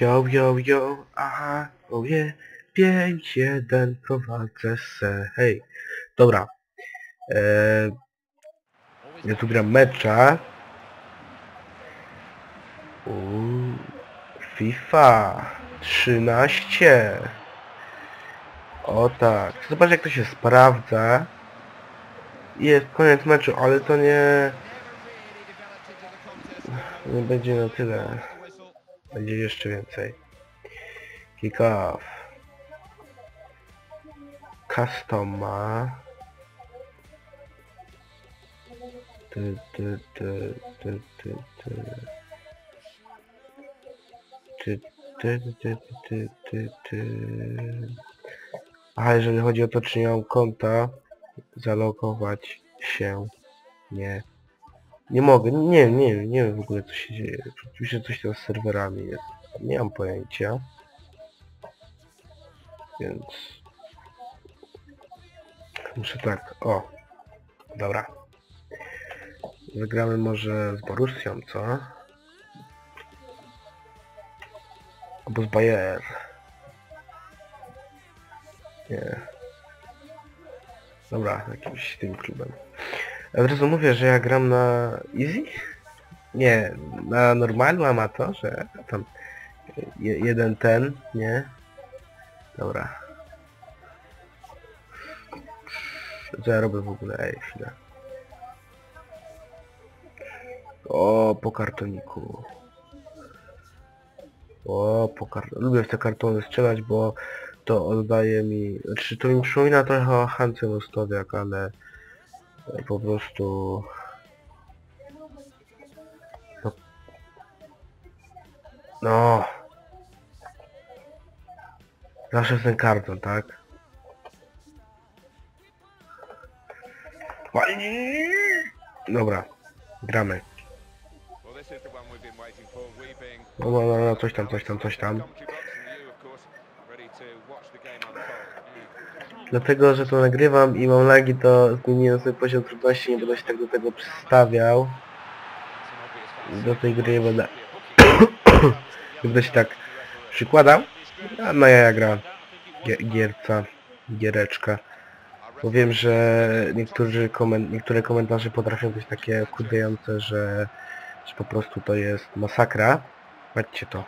Yo, yo, yo, aha, oje, 5, 1, prowadzę se, hej. Dobra. Eee, ja tu gram mecza. Uuu, FIFA 13. O tak. Zobacz jak to się sprawdza. Jest koniec meczu, ale to nie... Nie będzie na tyle. Będzie jeszcze więcej. Kick off. Custom ma. Ty, ty, ty, ty, ty, ty. Ty, ty, ty, ty, ty, jeżeli chodzi o to, czy nie mam konta, zalogować się nie. Nie mogę, nie, nie, nie wiem w ogóle co się dzieje. Oczywiście coś tam z serwerami jest. Nie mam pojęcia. Więc... Muszę tak, o. Dobra. Zagramy może z Borussią, co? Albo z Bayer. Nie. Dobra, jakimś tym klubem. Od razu mówię, że ja gram na easy? Nie, na normalu amatorze. a Tam je, jeden ten, nie? Dobra. Co ja robię w ogóle? Ej, chwilę. O, po kartoniku. O, po kartoniku. Lubię w te kartony strzelać, bo to oddaje mi... Znaczy, to mi przypomina trochę o Hance Mostowiak, ale po prostu... No. no. Zawsze ten karton, tak? Dobra, gramy. No, no, no, no, coś tam, coś tam, coś tam. Dlatego, że to nagrywam i mam lagi, to zmieniłem sobie poziom trudności, nie będę się tak do tego przystawiał. Do tej gry nie będę, będę się tak przykładał. A na jaja gra Gie- gierca, giereczka. Bo wiem, że niektórzy komen niektóre komentarze potrafią być takie wkurzające, że, że po prostu to jest masakra. Patrzcie to.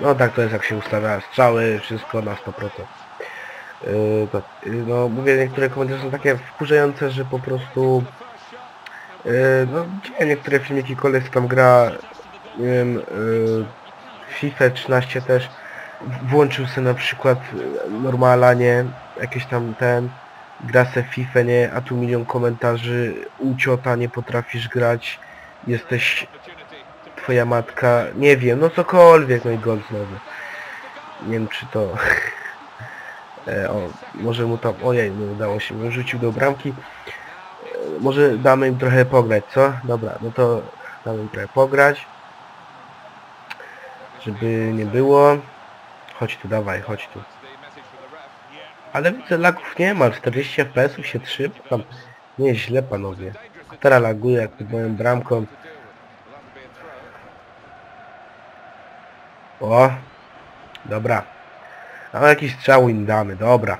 No tak to jest jak się ustawia strzały, wszystko na 100%. Yy, yy, no mówię, niektóre komentarze są takie wkurzające, że po prostu yy, no widziałem niektóre filmiki koleś tam gra nie wiem FIFA 13 też włączył sobie na przykład normala, nie jakieś tam ten gra se FIFA, nie, a tu milion komentarzy u ciota nie potrafisz grać jesteś twoja matka, nie wiem, no cokolwiek, no i gol znowu. Nie wiem czy to... e, o, może mu tam, ojej, nie udało się, mu rzucił do bramki. E, może damy im trochę pograć, co? Dobra, no to damy im trochę pograć. Żeby nie było. Chodź tu, dawaj, chodź tu. Ale widzę lagów nie ma, 40 fps się trzyma, tam nie źle panowie. Teraz laguje jak pod moją bramką. O, dobra. A jakiś strzał im damy, dobra.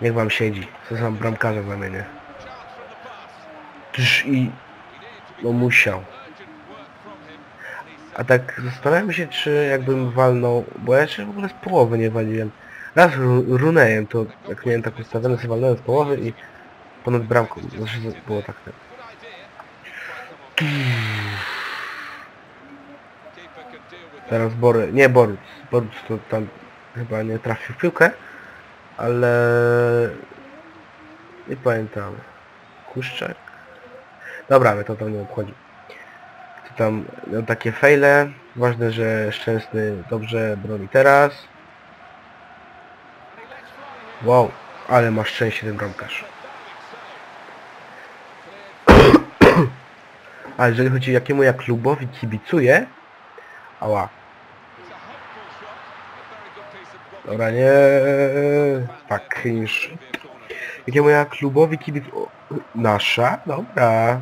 Niech wam siedzi. Co sam bramkarza zamienię. Tyż i... No musiał. A tak zastanawiam się, czy jakbym walnął... Bo ja jeszcze w ogóle z połowy nie waliłem. Raz ru- runejem, to jak miałem tak ustawione, sobie walnąłem z połowy i ponad bramką. Znaczy było tak. tak. Teraz Bory, nie Boruc, Boruc to tam chyba nie trafił w piłkę, ale nie pamiętam. Kuszczak? Dobra, ale to tam nie obchodzi. To tam no, takie fejle, ważne, że Szczęsny dobrze broni teraz. Wow, ale ma szczęście ten bramkarz. A jeżeli chodzi jakiemu ja klubowi kibicuję, ała, Dobra, nie. Tak, niż. Jakiemu ja klubowi kibic... O, nasza? Dobra.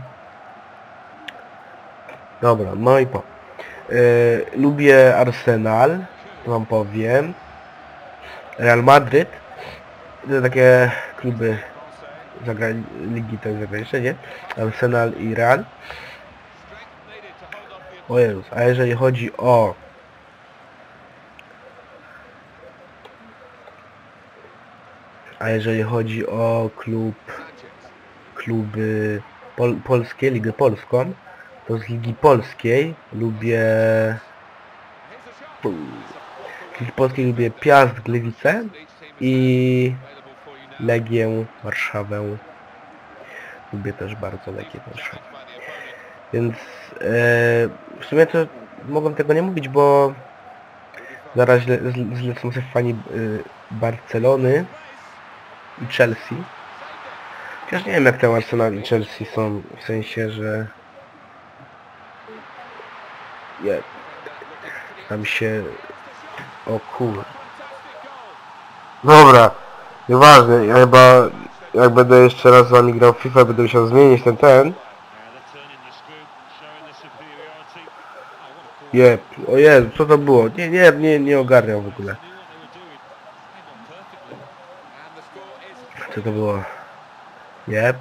Dobra, no i po. E, lubię Arsenal, to wam powiem. Real Madryt. To takie kluby zagra ligi tak zagraniczne, nie? Arsenal i Real. O Jezus, a jeżeli chodzi o a jeżeli chodzi o klub kluby pol, polskie, Ligę Polską, to z Ligi Polskiej lubię z Ligi Polskiej lubię Piast Gliwice i Legię Warszawę. Lubię też bardzo Legię Warszawę. Więc e, w sumie to mogłem tego nie mówić, bo zaraz zlecą się fani y, Barcelony i Chelsea. Chociaż nie wiem jak te Arsenal i Chelsea są, w sensie, że je, tam się o kur... Dobra, nieważne, ja chyba jak będę jeszcze raz z wami grał w FIFA, będę musiał zmienić ten ten. Jeb, o Jezu, co to było? Nie, nie, nie, nie ogarniam w ogóle. Co to było? Jeb.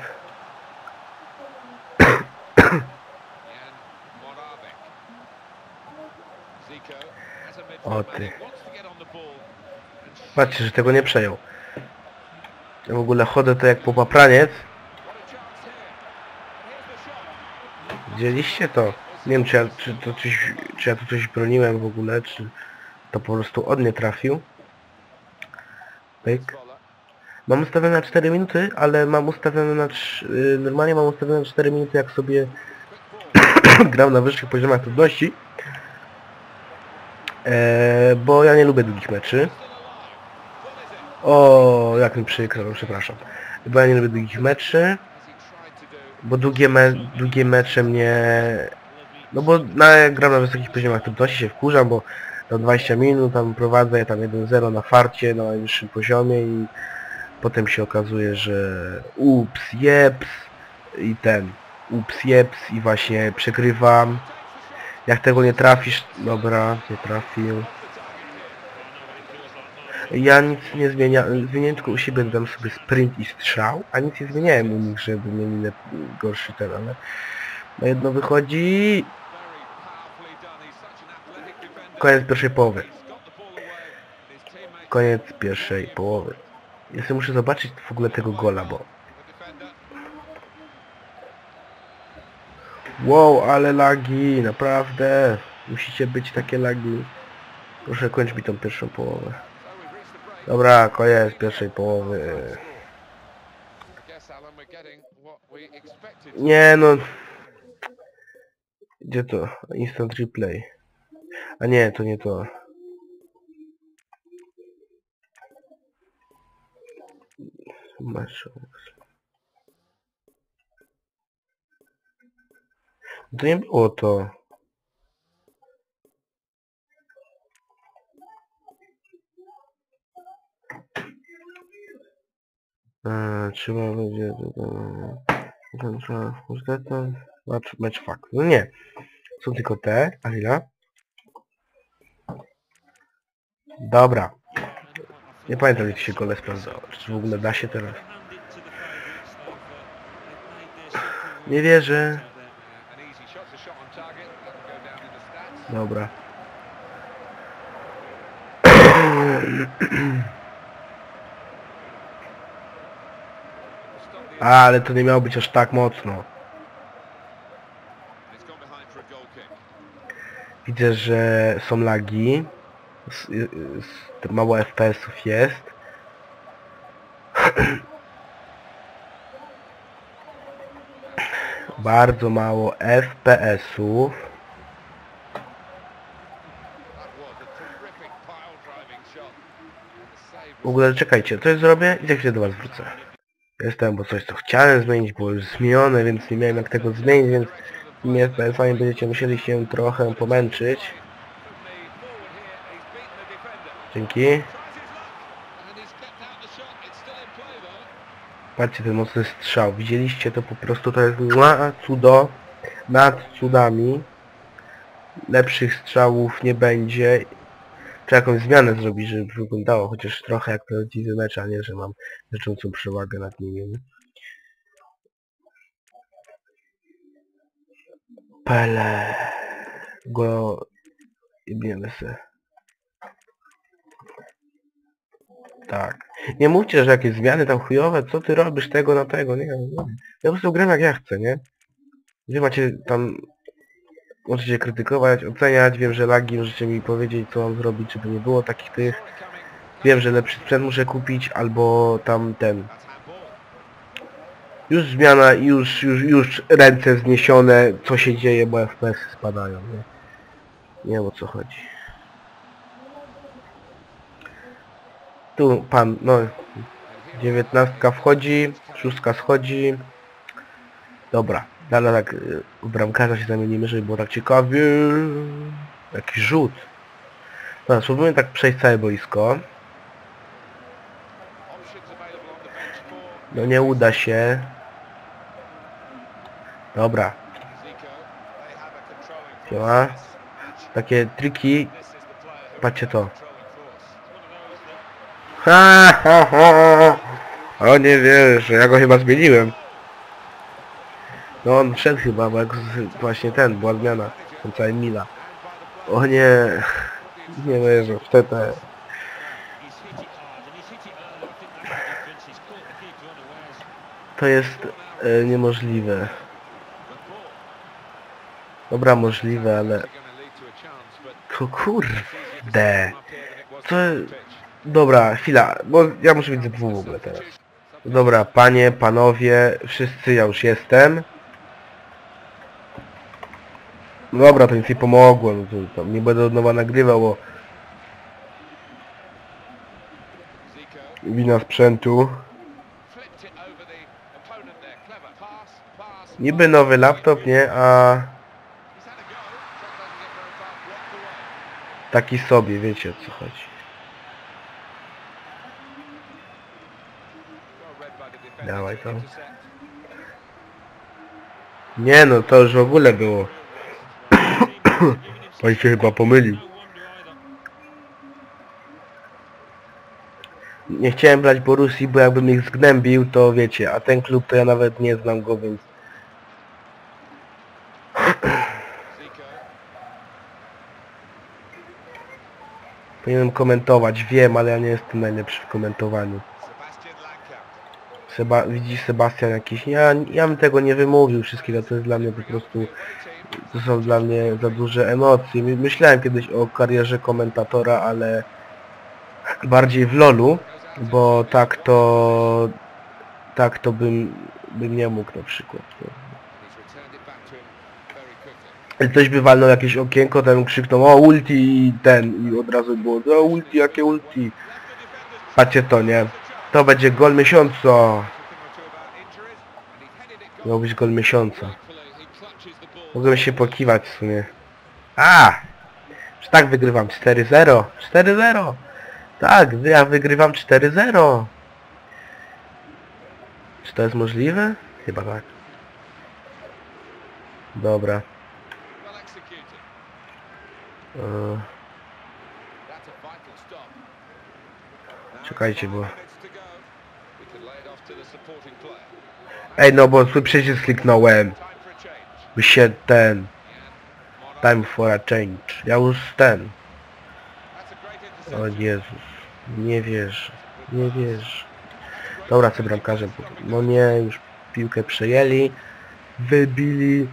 O ty. Patrzcie, że tego nie przejął. Ja w ogóle chodzę to jak popapraniec. Widzieliście to? Nie wiem czy ja, czy to coś, czy ja tu coś broniłem w ogóle, czy to po prostu od mnie trafił. Pyk. Mam ustawione na 4 minuty, ale mam ustawione na... trz- y, Normalnie mam ustawione na 4 minuty jak sobie gram na wyższych poziomach trudności. Eee, bo ja nie lubię długich meczy. O, jak mi przykro, no, przepraszam. Bo ja nie lubię długich meczy, bo długie, me długie mecze mnie... No bo na, jak gram na wysokich poziomach trudności się wkurzam, bo tam 20 minut, tam prowadzę tam 1-0 na farcie na najwyższym poziomie i potem się okazuje, że ups, jeps i ten ups, jeps i właśnie przegrywam. Jak tego nie trafisz, dobra, nie trafił. Ja nic nie zmienia, zmieniłem tylko u siebie, dam sobie sprint i strzał, a nic nie zmieniałem u nich, żeby mieli gorszy ten, ale na jedno wychodzi koniec pierwszej połowy. Koniec pierwszej połowy. Ja sobie muszę zobaczyć w ogóle tego gola, bo... Wow, ale lagi, naprawdę. Musicie być takie lagi. Proszę kończ mi tą pierwszą połowę. Dobra, koniec pierwszej połowy. Nie no. Gdzie to? Instant replay. A nie, to nie to. Masz. To nie było to. Eee, trzeba będzie... Match, match fuck. No nie. Są tylko te. A chwila. Dobra. Nie pamiętam jak się gole sprawdzało. Czy w ogóle da się teraz? Nie wierzę. Dobra. A, ale to nie miało być aż tak mocno. Widzę, że są lagi. Y- s- Mało FPS-ów jest. Bardzo mało FPS-ów. W ogóle czekajcie, coś zrobię i za chwilę do was wrócę. Jestem, bo coś co chciałem zmienić było już zmienione, więc nie miałem jak tego zmienić, więc tymi FPS-ami będziecie musieli się trochę pomęczyć. Dzięki. Patrzcie ten mocny strzał. Widzieliście to po prostu to jest mua, cudo nad cudami. lepszych strzałów nie będzie. Trzeba jakąś zmianę zrobić, żeby wyglądało chociaż trochę jak prawdziwy mecz, a nie, że mam znaczącą przewagę nad nimi. Pele. Go... Jebiemy se. Tak. Nie mówcie, że jakieś zmiany tam chujowe, co ty robisz tego na tego, nie, nie. Ja po prostu gram jak ja chcę, nie? Wy macie tam... Możecie krytykować, oceniać, wiem, że lagi, możecie mi powiedzieć, co mam zrobić, żeby nie było takich tych. Wiem, że lepszy sprzęt muszę kupić, albo tam ten... Już zmiana, już, już, już ręce zniesione, co się dzieje, bo FPS spadają, nie? Nie wiem o co chodzi. Tu pan, no, dziewiętnastka wchodzi, szóstka schodzi. Dobra, dalej tak y, w bramkarza się zamienimy, żeby było tak ciekawie. Jaki rzut. Dobra, spróbujmy tak przejść całe boisko. No nie uda się. Dobra, siema. Takie triki. Patrzcie to. Ha, ha, ha. O nie wiesz, ja go chyba zmieniłem. No on wszedł chyba, bo jak właśnie ten, była zmiana. Ten cały Mila. O nie. Nie wierzę, wtedy. To jest e, niemożliwe. Dobra, możliwe, ale... To kurde. To... Dobra, chwila, bo ja muszę być ze dwóch w ogóle teraz. Dobra, panie, panowie, wszyscy, ja już jestem. Dobra, to nic nie pomogło, no to tam nie będę od nowa nagrywał, bo wina sprzętu. Niby nowy laptop, nie, a taki sobie, wiecie o co chodzi. Dawaj to. Nie no, to już w ogóle było. Pan się chyba pomylił. Nie chciałem brać Borusi, bo jakbym ich zgnębił, to wiecie, a ten klub to ja nawet nie znam go, więc... Powinienem komentować, wiem, ale ja nie jestem najlepszy w komentowaniu. Seba widzisz Sebastian jakiś, ja, ja bym tego nie wymówił wszystkiego, to jest dla mnie po prostu, to są dla mnie za duże emocje. My- Myślałem kiedyś o karierze komentatora, ale bardziej w lolu, bo tak to, tak to bym, bym nie mógł na przykład. no. I Ktoś by walnął jakieś okienko, ten krzyknął o ulti i ten, i od razu było, o ulti, jakie ulti. Patrzcie to, nie? To będzie gol miesiąca. Miał być gol miesiąca. Mogłem się pokiwać w sumie. A! Że tak wygrywam 4-0. 4-0. Tak, ja wygrywam 4-0. Czy to jest możliwe? Chyba tak. Dobra. E, Czekajcie, bo... Ej, no bo swój przycisk kliknąłem. By się ten... Time for a change. Ja już ten... O Jezus. Nie wierzę. Nie wierzę. Dobra, co bramkarze. No nie, już piłkę przejęli. Wybili.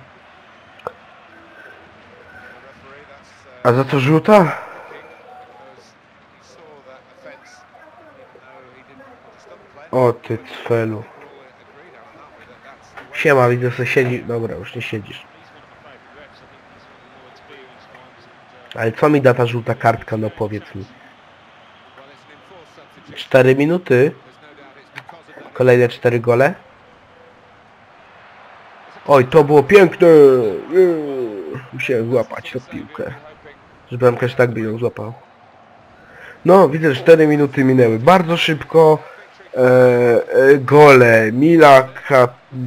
A za co rzuta? O ty cfelu. Siema, widzę, że siedzi... Dobra, już nie siedzisz. Ale co mi da ta żółta kartka, no powiedz mi. 4 minuty? Kolejne 4 gole? Oj, to było piękne! Musiałem złapać tą piłkę. Że bramkarz tak by ją złapał. No, widzę, że 4 minuty minęły bardzo szybko. E, e, gole. Mila,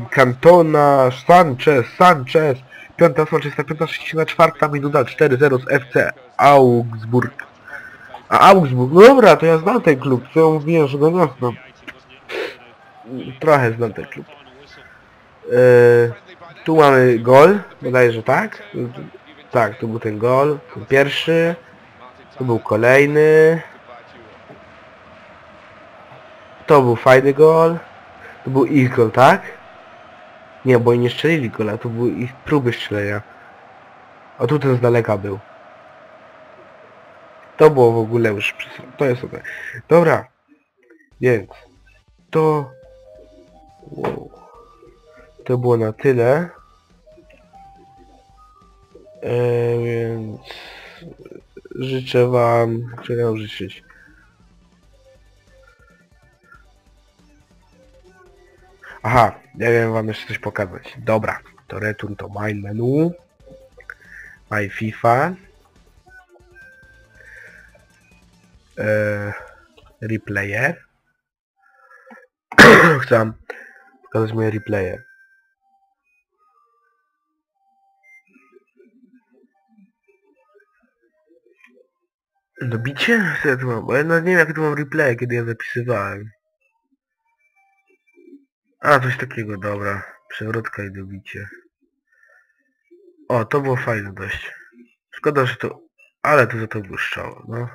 Cantona, Sanchez, Sanchez. Piąta, 35, 64 minuta, 4-0 z FC Augsburg. A Augsburg, no dobra, to ja znam ten klub, co ja mówiłem, że go nie znam. Trochę znam ten klub. E, tu mamy gol, wydaje, że tak. Tak, tu był ten gol, ten pierwszy. Tu był kolejny. To był fajny gol. To był ich gol, tak? Nie, bo oni nie strzelili gola, to były ich próby strzelenia. A tu ten z daleka był. To było w ogóle już... To jest ok. Dobra. Więc... To... Wow. To było na tyle. E, więc... Życzę wam... Czego życzyć? Aha, ja wiem wam jeszcze coś pokazać. Dobra, to return to my menu. My FIFA. Eee, replaye. Chcę pokazać moje replaye. Dobicie? Co ja tu mam? Nawet nie wiem jak tu mam replay, kiedy ja zapisywałem. A, coś takiego, dobra. Przewrotka i dobicie. O, to było fajne dość. Szkoda, że to... Ale to za to błyszczało, no.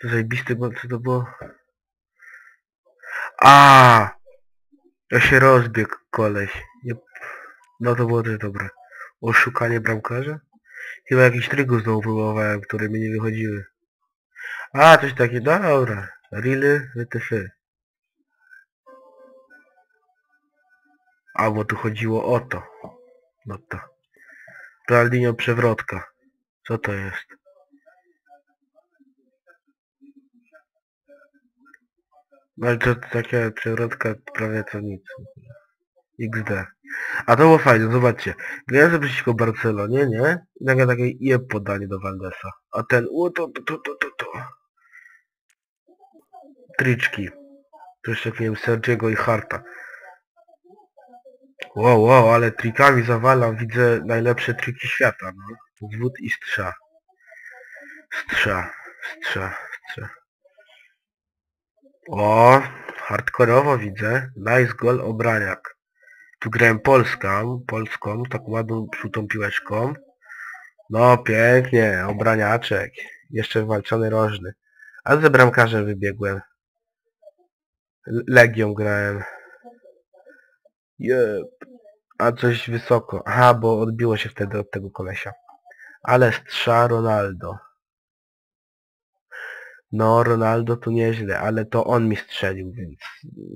To zajebiste, bo co to było? A, Ja się rozbiegł koleś. Nie... No to było też dobre. Oszukanie bramkarza? Chyba jakiś trygus znowu próbowałem, które mi nie wychodziły. A, coś takiego, dobra. Really? WTF. A, bo tu chodziło o to. No to. Ronaldinho przewrotka. Co to jest? No ale to takie przewrotka prawie co nic. XD. A to było fajne, zobaczcie. Grałem przeciwko Barcelonie, nie? I nagle takie je podanie do Valdesa. A ten, o to, to, to, to, to, to. Tryczki. Tu jeszcze miałem Sergiego i Harta. Wow, wow, ale trikami zawalam, widzę najlepsze triki świata, no. Zwód i strza. Strza, strza, strza. O, hardkorowo widzę. Nice goal obraniak. Tu grałem polską, polską, tak ładną przutą piłeczką. No pięknie, obraniaczek. Jeszcze walczony rożny. A ze bramkarzem wybiegłem. Legią grałem. Jep. A coś wysoko. Aha, bo odbiło się wtedy od tego kolesia. Ale strza Ronaldo. No, Ronaldo to nieźle, ale to on mi strzelił, więc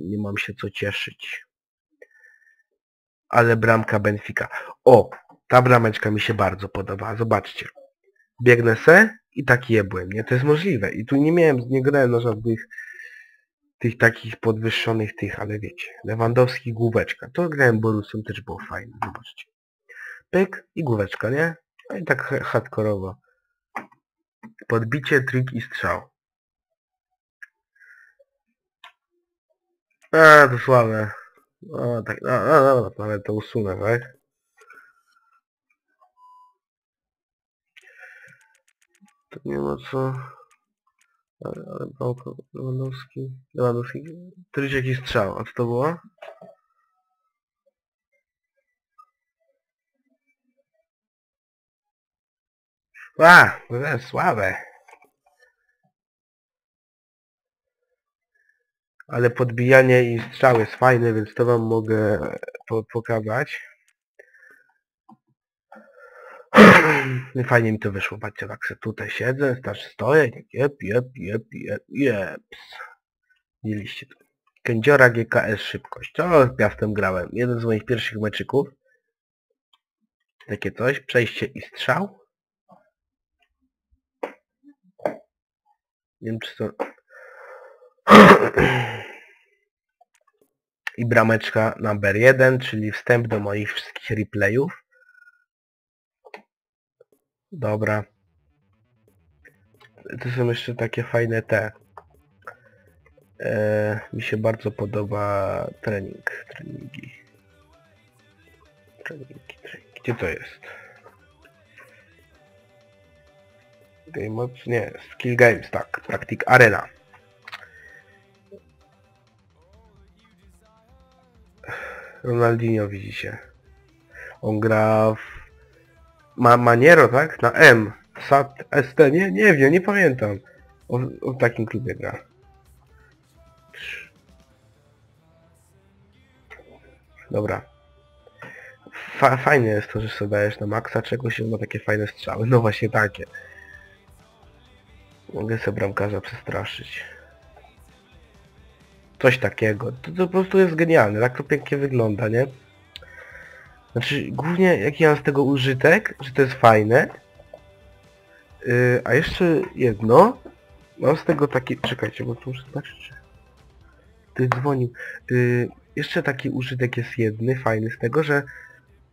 nie mam się co cieszyć. Ale bramka Benfica. O, ta brameczka mi się bardzo podoba. Zobaczcie. Biegnę se i tak jebłem, nie? To jest możliwe. I tu nie miałem, nie grałem na żadnych tych takich podwyższonych tych, ale wiecie. Lewandowski, główeczka. To grałem Borussem, też było fajne. Zobaczcie. Pyk i główeczka, nie? No i tak ha- hardkorowo. Podbicie, trik i strzał. A, to słabe. O, tak, no, no, no, no, ale to usunę, tak? To nie ma co... Ale Bałko, Lewandowski... Lewandowski... Tryciek i strzał, a co to było? A, to jest słabe. Ale podbijanie i strzał jest fajne, więc to wam mogę po pokazać. I Fajnie mi to wyszło, patrzcie, tak se tutaj siedzę, też stoję, jep, jep, jep, jep, jeps. Widzieliście to. Kędziora GKS szybkość. O, w tym grałem. Jeden z moich pierwszych meczyków. Takie coś, przejście i strzał. Nie wiem czy to... I brameczka number 1, czyli wstęp do moich wszystkich replayów. Dobra. To są jeszcze takie fajne te. E, mi się bardzo podoba trening, treningi. Treningi, treningi. Gdzie to jest? Game mode? Nie, Skill Games, tak. Practic Arena. Ronaldinho widzicie. On gra w... Ma Maniero, tak? Na M. SAT, ST, nie, nie wiem, nie pamiętam. On w takim klubie gra. Dobra. Fa fajne jest to, że sobie dajesz na maksa czegoś i ma takie fajne strzały. No właśnie takie. Mogę sobie bramkarza przestraszyć. Coś takiego. To, to po prostu jest genialne. Tak to pięknie wygląda, nie? Znaczy, głównie jaki mam z tego użytek, że to jest fajne. Yy, a jeszcze jedno. Mam z tego taki... Czekajcie, bo tu muszę zobaczyć, czy... Ty dzwonił. Yy, jeszcze taki użytek jest jedny, fajny z tego, że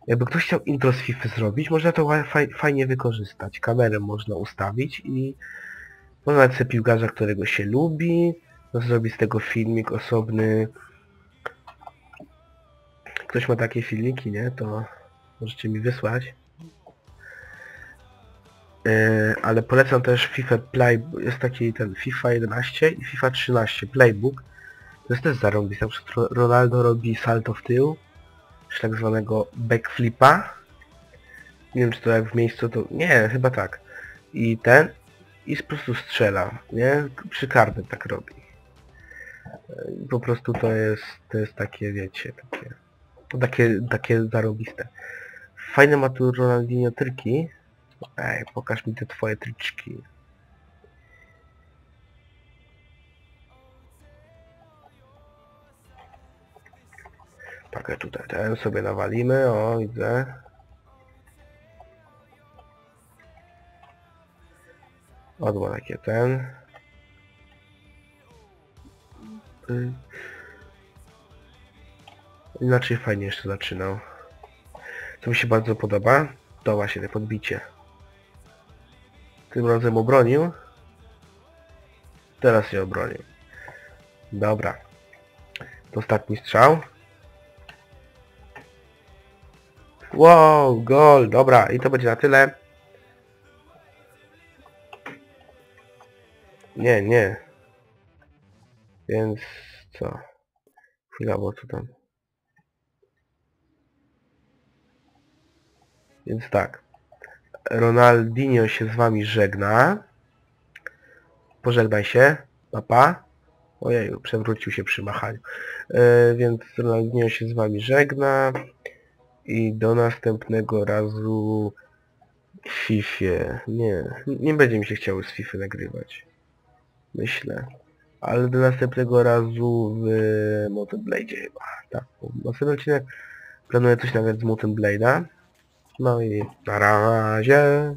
jakby ktoś chciał intro z FIFA zrobić, można to fajnie wykorzystać. Kamerę można ustawić i można dać sobie piłkarza, którego się lubi, zrobić z tego filmik osobny. Ktoś ma takie filmiki, nie? To możecie mi wysłać. Yy, ale polecam też FIFA Play, jest taki ten FIFA 11 i FIFA 13 Playbook. To jest też zarąbiste. Na przykład Ro- Ronaldo robi salto w tył, czy tak zwanego backflipa. Nie wiem czy to jak w miejscu to... Nie, chyba tak. I ten... I po prostu strzela, nie? Przy karnym tak robi. I po prostu to jest, to jest takie, wiecie, takie... Takie, takie zarobiste. Fajne ma tu Ronaldinho triki. Ej, pokaż mi te twoje tryczki. Pakę tutaj ten sobie nawalimy, o widzę. Odło takie ten. Inaczej fajnie jeszcze zaczynał. Co mi się bardzo podoba, to właśnie te podbicie. Tym razem obronił. Teraz się obronił. Dobra. To ostatni strzał. Wow, gol, dobra, i to będzie na tyle. Nie, nie. Więc co? Chwila, bo tu tam. Więc tak. Ronaldinho się z wami żegna. Pożegnaj się, papa. Ojeju, przewrócił się przy machaniu. E, więc Ronaldinho się z wami żegna. I do następnego razu w Fifie. Nie, nie będzie mi się chciało z Fify nagrywać. Myślę. Ale do następnego razu w Mountain Blade chyba. Tak, następny odcinek planuję coś nawet z Mountain Blade'a. No i na razie.